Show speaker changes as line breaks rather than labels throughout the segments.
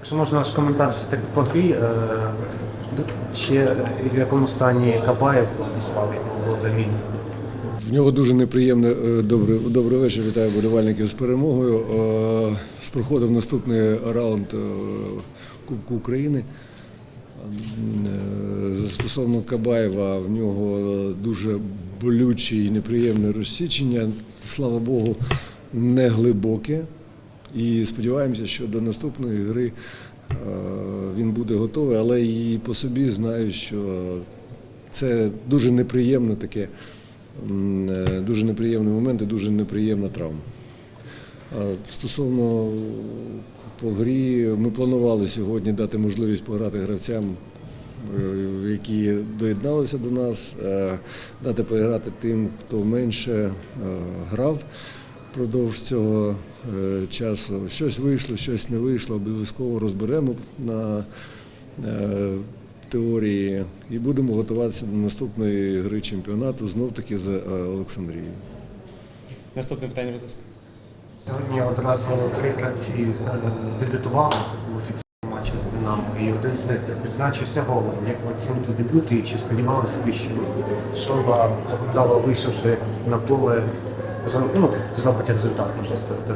Якщо можна ваш коментар все-таки по грі, е, ще в якому стані Кабаєв дістав, якого було замінено?
В нього дуже неприємне е, добре, добрий вечір. Вітаю болівальників з перемогою. Е, Проходив наступний раунд е, Кубку України. Е, Стосовно Кабаєва, в нього дуже болюче і неприємне розсічення. Слава Богу, не глибоке. І сподіваємося, що до наступної гри е, він буде готовий, але і по собі знаю, що це дуже неприємне таке, е, дуже неприємний момент і дуже неприємна травма. Стосовно по грі, ми планували сьогодні дати можливість пограти гравцям, е, які доєдналися до нас, дати пограти тим, хто менше грав впродовж цього е, часу. Щось вийшло, щось не вийшло, обов'язково розберемо на е, теорії і будемо готуватися до наступної гри чемпіонату знов таки з е, Олександрією.
Наступне питання, будь ласка.
Сьогодні одразу три гравці е, дебютували в офіційному матчі з Динамо, і один з них відзначився голом. Як ви оціните дебют і чи сподівалися ви, що Шоба вийшовши на поле, ну, зробить результат, можна сказати.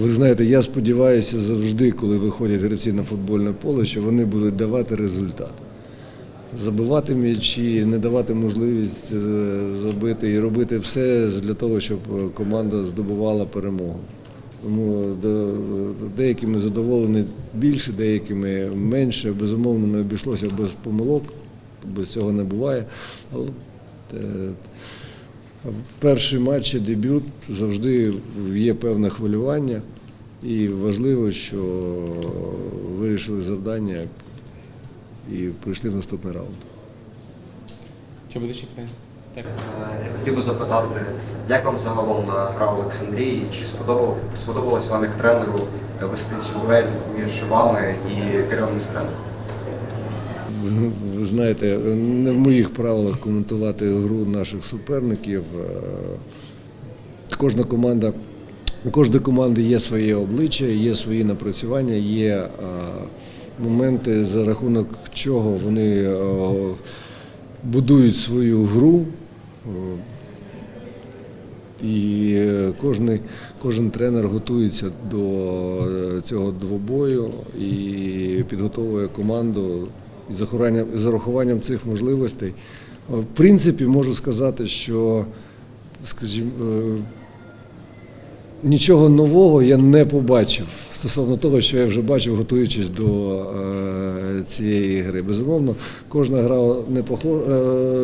Ви знаєте, я сподіваюся завжди, коли виходять гравці на футбольне поле, що вони будуть давати результат. Забивати м'ячі, не давати можливість е, забити і робити все для того, щоб е, команда здобувала перемогу. Тому деякими задоволені більше, деякими менше. Безумовно, не обійшлося без помилок, без цього не буває. Але перший матч, дебют, завжди є певне хвилювання. І важливо, що вирішили завдання і прийшли в наступний раунд.
Чи буде ще питання? Так.
Я хотів би запитати, як вам загалом гра в Олександрії? Чи сподобав, сподобалось вам як тренеру вести цю дуель між вами і Кирилом Нестеренком?
Ви- Ви знаєте, не в моїх правилах коментувати гру наших суперників. Е, Кожна команда, у кожної команди є своє обличчя, є свої напрацювання, є е, моменти, за рахунок чого вони е, будують свою гру. І кожний, кожен тренер готується до цього двобою і підготовує команду зарахуванням, з зарахуванням цих можливостей. Е, В принципі, можу сказати, що, скажімо, е, нічого нового я не побачив стосовно того, що я вже бачив, готуючись до е, цієї гри. Безумовно, кожна гра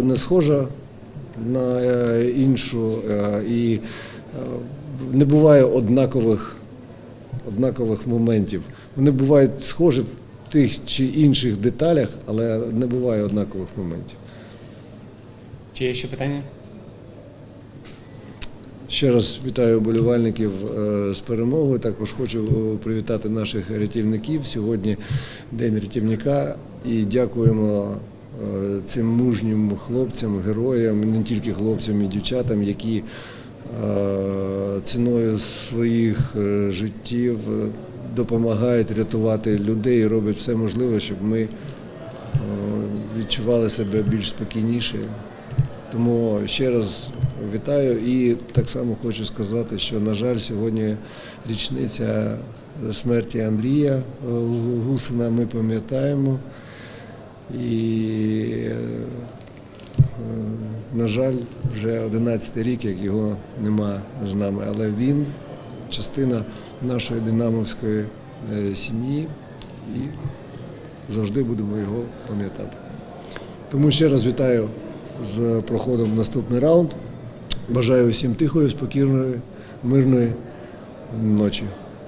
не, схожа на іншу, і не буває однакових, однакових моментів. Вони бувають схожі тих чи інших деталях, але не буває однакових моментів.
Чи є ще питання?
Ще раз вітаю болівальників е, з перемогою. Також хочу е, привітати наших рятівників. Сьогодні День рятівника і дякуємо е, цим мужнім хлопцям, героям, не тільки хлопцям і дівчатам, які ціною своїх е, життів е, допомагають рятувати людей і роблять все можливе, щоб ми е, відчували себе більш спокійніше. Тому ще раз вітаю і так само хочу сказати, що, на жаль, сьогодні річниця смерті Андрія е, Гусина ми пам'ятаємо. І, е, на жаль, вже 11 рік, як його нема з нами, але він частина нашої динамовської е, сім'ї і завжди будемо його пам'ятати. Тому ще раз вітаю з проходом в наступний раунд. Бажаю усім тихої, спокійної, мирної ночі.